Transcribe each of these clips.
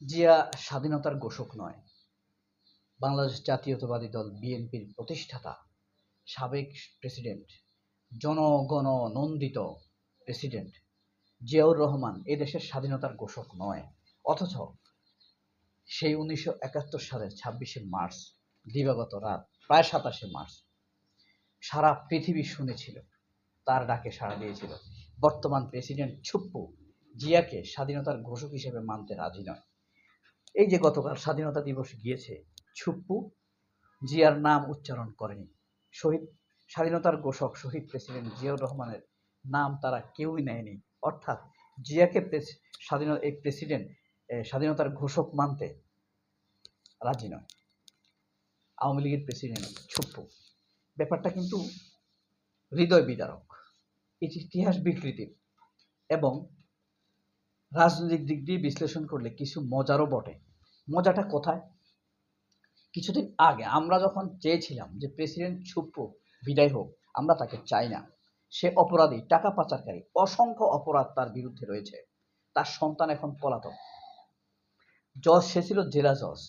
জিয়া স্বাধীনতার ঘোষক নয়। বাংলাদেশ জাতীয়তাবাদী দল বিএনপির প্রতিষ্ঠাতা, সাবেক প্রেসিডেন্ট জনগণ নন্দিত প্রেসিডেন্ট জিয়াউর রহমান এ দেশের স্বাধীনতার ঘোষক নয়। অথচ সেই উনিশশো একাত্তর সালের ছাব্বিশে মার্চ, দিবাগত রাত প্রায় সাতাশে মার্চ, সারা পৃথিবী শুনেছিল, তার ডাকে সাড়া দিয়েছিল। বর্তমান প্রেসিডেন্ট ছুপ্পু জিয়াকে স্বাধীনতার ঘোষক হিসেবে মানতে রাজি নয়। এই যে গতকাল স্বাধীনতা দিবস গিয়েছে, ছুপ্পু জিয়ার নাম উচ্চারণ করেনি। শহীদ, স্বাধীনতার ঘোষক শহীদ প্রেসিডেন্ট জিয়াউর রহমানের নাম তারা কেউই নেয়নি। অর্থাৎ জিয়াকে স্বাধীনতা এই প্রেসিডেন্ট স্বাধীনতার ঘোষক মানতে রাজি নয়। আওয়ামী লীগের প্রেসিডেন্ট ছুপ্পু। ব্যাপারটা কিন্তু হৃদয় বিদারক। ইতিহাস বিকৃতির। এবং রাজনৈতিক দিক দিয়ে বিশ্লেষণ করলে কিছু মজারও বটে। মজাটা কোথায়? কিছুদিন আগে আমরা যখন চেয়েছিলাম যে প্রেসিডেন্ট ছুপ্পু বিদায় হোক, আমরা তাকে চাই না। সে অপরাধী, টাকা পাচারকারী, অসংখ্য অপরাধ তার বিরুদ্ধে রয়েছে। তার সন্তান এখন পলাতক। জজ, সে ছিল জেলা জজ।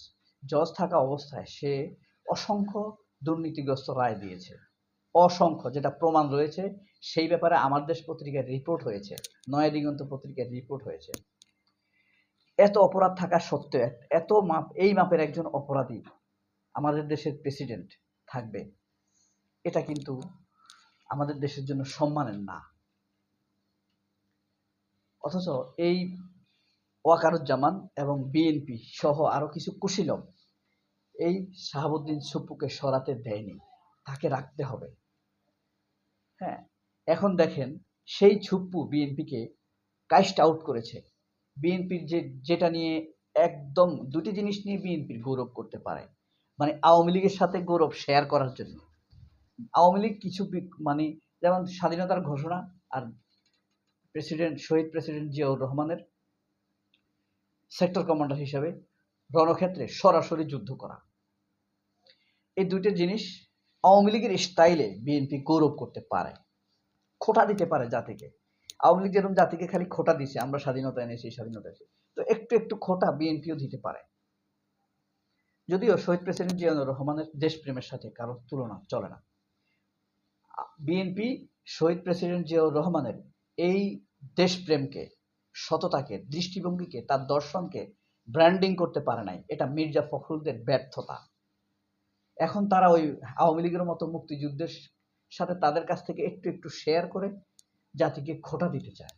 জজ থাকা অবস্থায় সে অসংখ্য দুর্নীতিগ্রস্ত রায় দিয়েছে। অসংখ্য যেটা প্রমাণ রয়েছে, সেই ব্যাপারে আমার দেশ পত্রিকার রিপোর্ট হয়েছে নয়া দিগন্ত পত্রিকার রিপোর্ট হয়েছে। এত অপরাধ থাকা সত্ত্বেও, এত- মাপ, এই মাপের একজন অপরাধী আমাদের দেশের প্রেসিডেন্ট থাকবে, এটা কিন্তু আমাদের দেশের জন্য সম্মানের না। অথচ এই ওয়াকারুজ্জামান এবং বিএনপি সহ আরও কিছু কুশীলব এই শাহাবুদ্দিন সুপ্পুকে সরাতে দেয়নি। রাখতে হবে। হ্যাঁ। এখন দেখেন সেই ছুপ্পু বিএনপিকে কাইস্ট আউট করেছে। বিএনপির যে যেটা নিয়ে একদম দুটি জিনিস নিয়ে বিএনপির গৌরব করতে পারে। মানে আওয়ামী লীগের সাথে গৌরব শেয়ার করার জন্য। আওয়ামী লীগ কিছু মানে যেমন স্বাধীনতার ঘোষণা আর প্রেসিডেন্ট শহীদ প্রেসিডেন্ট জিয়াউর রহমানের সেক্টর কমান্ডার হিসেবে রণক্ষেত্রে সরাসরি যুদ্ধ করা। এই দুইটা জিনিস আওয়ামী লীগের স্টাইলে বিএনপি গৌরব করতে পারে, খোটা দিতে পারে জাতিকে। আওয়ামী লীগ যেরকম জাতিকে খালি খোটা দিছে, আমরা স্বাধীনতা এনেছি স্বাধীনতা এনেছি। তো একটু একটু খোটা বিএনপিও দিতে পারে। যদিও শহীদ প্রেসিডেন্ট জিয়াউর রহমানের দেশপ্রেমের সাথে কারোর তুলনা চলে না। বিএনপি শহীদ প্রেসিডেন্ট জিয়াউর রহমানের এই দেশপ্রেমকে, সততাকে, দৃষ্টিভঙ্গিকে, তার দর্শনকে ব্র্যান্ডিং করতে পারে নাই। এটা মির্জা ফখরুলদের ব্যর্থতা। এখন তারা ওই আওয়ামী লীগের মতো মুক্তিযুদ্ধের সাথে তাদের কাছ থেকে একটু একটু শেয়ার করে জাতিকে খোটা দিতে চায়।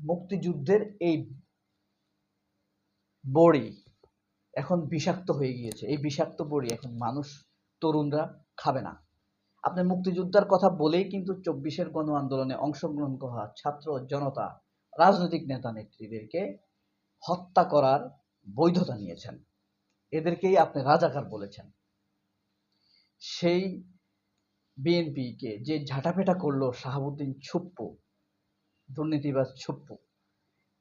মুক্তিযুদ্ধের এই বড়ি এখন বিষাক্ত হয়ে গিয়েছে। এই বিষাক্ত বড়ি এখন মানুষ, তরুণরা খাবে না। আপনি মুক্তিযোদ্ধার কথা বলেই কিন্তু চব্বিশের গণ আন্দোলনে অংশগ্রহণ করা ছাত্র জনতা, রাজনৈতিক নেতা নেত্রীদেরকে হত্যা করার বৈধতা নিয়েছেন। এদেরকেই আপনি রাজাকার বলেছেন। সেই বিএনপিকে যে ঝাঁটাপেটা করল শাহাবুদ্দিন ছুপ্পু, দুর্নীতিবাজ ছুপ্পু,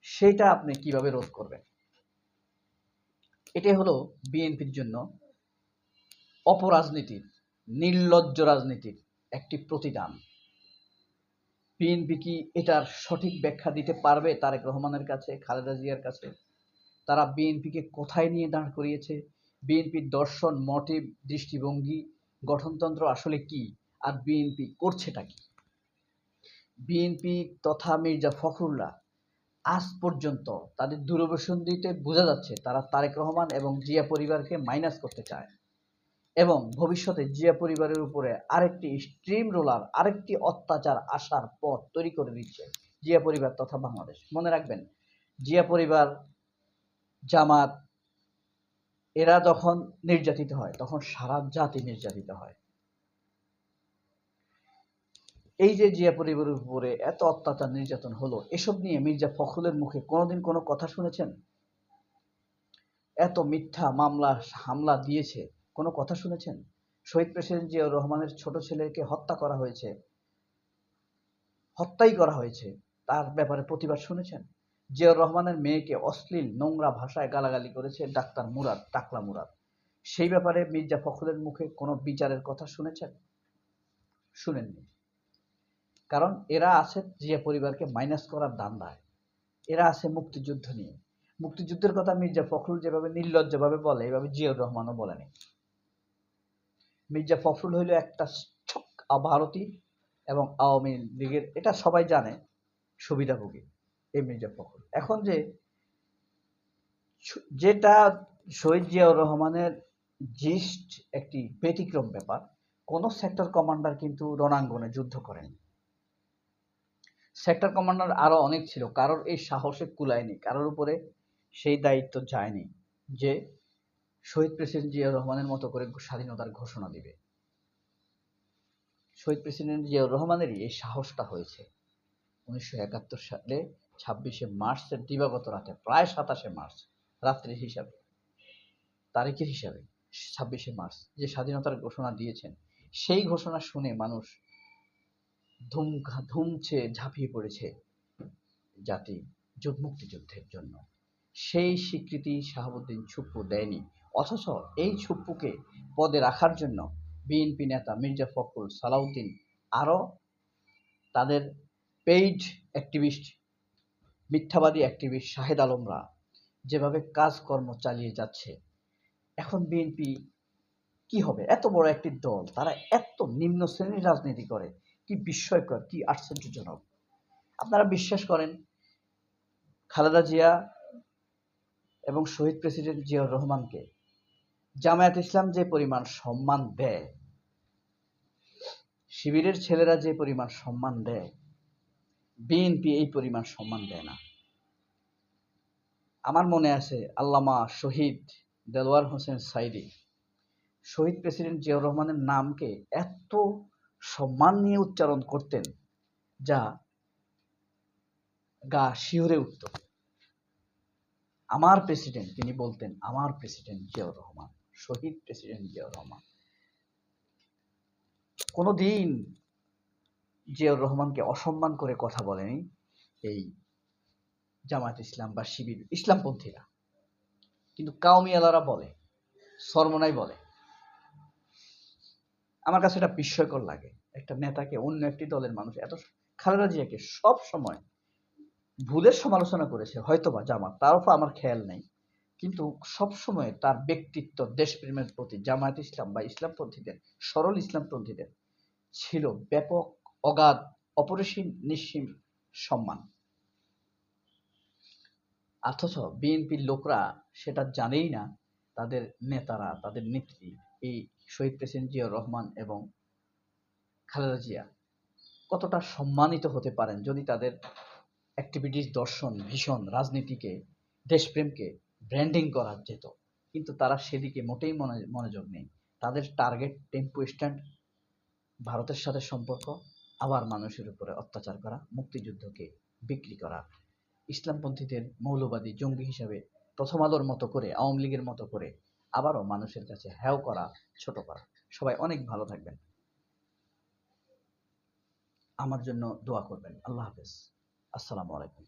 সেটা আপনি কীভাবে রোধ করবেন? এটাই হলো বিএনপির জন্য অপরাজনীতির, নির্লজ্জ রাজনীতির একটি প্রতিদান। বিএনপি কি এটার সঠিক ব্যাখ্যা দিতে পারবে তারেক রহমানের কাছে, খালেদা জিয়ার কাছে? তারা বিএনপিকে কোথায় নিয়ে দাঁড় করিয়েছে? বিএনপির দর্শন মোটিভ দৃষ্টিভঙ্গি গঠনতন্ত্র আসলে কি? আর বিএনপি করছেটা কি? বিএনপি তথা মির্জা ফখরুল্লাহ আজ পর্যন্ত তাদের দূরবসন্দিতে বোঝা যাচ্ছে তারা তারেক রহমান এবং জিয়া পরিবারকে মাইনাস করতে চায়। এবং ভবিষ্যতে জিয়া পরিবারের উপরে আরেকটি স্ট্রিম রোলার আরেকটি অত্যাচার আসার পথ তৈরি করে দিচ্ছে জিয়া পরিবার তথা বাংলাদেশ। মনে রাখবেন, জিয়া পরিবার, জামাত এরা যখন নির্যাতিত হয়, তখন সারা জাতি নির্যাতিত হয়। এই যে জিয়া পরিবারের উপরে এত অত্যাচার, নির্যাতন হলো, এসব নিয়ে মির্জা ফখরুলের মুখে কোনোদিন কোনো কথা শুনেছেন? এত মিথ্যা মামলা, হামলা দিয়েছে, কোনো কথা শুনেছেন? শহীদ প্রেসিডেন্ট জিয়াউর রহমানের ছোট ছেলেকে হত্যা করা হয়েছে, হত্যাই করা হয়েছে, তার ব্যাপারে প্রতিবাদ শুনেছেন? জিয়াউর রহমানের মেয়েকে অশ্লীল নোংরা ভাষায় গালাগালি করেছে ডাক্তার মুরাদ, টাকলা মুরাদ। সেই ব্যাপারে মির্জা ফখরুলের মুখে কোনো বিচারের কথা শুনেছেন? শুনেননি। কারণ এরা আছে জিয়া পরিবারকে মাইনাস করার দান্দায়। এরা আছে মুক্তিযুদ্ধ নিয়ে। মুক্তিযুদ্ধের কথা মির্জা ফখরুল যেভাবে নির্লজ্জভাবে বলে, এভাবে জিয়াউর রহমানও বলেনি। মির্জা ফখরুল হইল একটা ভারতী এবং আওয়ামী লীগের, এটা সবাই জানে, সুবিধাভোগী। এই মির্জা ফখরুল। এখন যে যেটা শহীদ জিয়াউর রহমানের জিস্ট একটি ব্যতিক্রম ব্যাপার, কোন সেক্টর কমান্ডার কিন্তু রণাঙ্গনে যুদ্ধ করেন। সেক্টর কমান্ডার আরও অনেক ছিল, কারোর এই সাহসে কুলায়নি, কারোর উপরে সেই দায়িত্ব যায়নি যে শহীদ প্রেসিডেন্ট জিয়াউর রহমানের মতো করে স্বাধীনতার ঘোষণা দিবে। শহীদ প্রেসিডেন্ট জিয়াউর রহমানেরই এই সাহসটা হয়েছে। উনিশশো একাত্তর সালে ছাব্বিশে মার্চের দিবাগত রাতে, প্রায় সাতাশে মার্চ, রাত্রির হিসাবে, তারিখের হিসাবে, ছাব্বিশে মার্চ, যে স্বাধীনতার ঘোষণা দিয়েছেন, সেই ঘোষণা শুনে মানুষ ধুম ধুমছে ঝাঁপিয়ে পড়েছে জাতি যুগ, মুক্তিযুদ্ধের জন্য। সেই স্বীকৃতি শাহাবুদ্দিন ছুপ্পু দেয়নি। অথচ এই ছুপ্পুকে পদে রাখার জন্য বিএনপি নেতা মির্জা ফখরুল সালাউদ্দিন আরও তাদের পেইড অ্যাক্টিভিস্ট মিথ্যাবাদী অ্যাক্টিভিস্ট শাহেদ আলমরা যেভাবে কাজকর্ম চালিয়ে যাচ্ছে, এখন বিএনপি কি হবে? এত বড় একটি দল, তারা এত নিম্ন শ্রেণির রাজনীতি করে, কি বিস্ময়কর, কি আশ্চর্যজনক। আপনারা বিশ্বাস করেন, খালেদা জিয়া এবং শহীদ প্রেসিডেন্ট জিয়াউর রহমানকে জামায়াত ইসলাম যে পরিমাণ সম্মান দেয়, শিবিরের ছেলেরা যে পরিমাণ সম্মান দেয় বিএনপি এই পরিমাণ সম্মান দেয় না। আমার মনে আছে আল্লামা শহীদ দেলোয়ার হোসেন সাইদি। শহীদ প্রেসিডেন্ট জিয়াউর রহমানের নামকে এত সম্মান নিয়ে উচ্চারণ করতেন, যা গা শিহরে উঠত। আমার প্রেসিডেন্ট, তিনি বলতেন, আমার প্রেসিডেন্ট জিয়াউর রহমান, শহীদ প্রেসিডেন্ট জিয়াউর রহমান। কোনোদিন জিয়াউর রহমানকে অসম্মান করে কথা বলেনি এই জামায়াত ইসলাম বা শিবির, ইসলামপন্থীরা। কিন্তু কাউমিয়ালারা বলে, সরমনাই বলে। আমার কাছে এটা বিস্ময়কর লাগে। একটা নেতাকে অন্য একটি দলের মানুষ এত খালেদা জিয়াকে সব সময় ভুলের সমালোচনা করেছে, হয়তোবা জামাত, তার উপর আমার খেয়াল নেই। কিন্তু সব সময় তার ব্যক্তিত্ব, দেশপ্রেমের প্রতি জামায়াত ইসলাম বা ইসলামপন্থীদের, সরল ইসলামপন্থীদের ছিল ব্যাপক অগাধ, অপরিসীম, নিঃসীম সম্মান। অথচ বিএনপির লোকরা সেটা জানেই না, তাদের নেতারা, তাদের নেত্রী, এই শহীদ প্রেসিডেন্ট জিয়াউর রহমান এবং খালেদা জিয়া কতটা সম্মানিত হতে পারেন যদি তাদের অ্যাক্টিভিটিস দর্শন, ভীষণ রাজনীতিকে, দেশপ্রেমকে ব্র্যান্ডিং করা যেত। কিন্তু তারা সেদিকে মোটেই মনে, মনোযোগ নেই। তাদের টার্গেট টেম্পো স্ট্যান্ড ভারতের সাথে সম্পর্ক আবার মানুষের উপরে অত্যাচার করা, মুক্তিযুদ্ধকে বিক্রি করা। ইসলামপন্থীদের মৌলবাদী জঙ্গি হিসাবে প্রথম আলোর মতো করে, আওয়ামী লীগের মতো করে আবারও মানুষের কাছে হ্যাও করা, ছোট করা। সবাই অনেক ভালো থাকবেন। আমার জন্য দোয়া করবেন। আল্লাহ হাফেজ। আসসালামু আলাইকুম।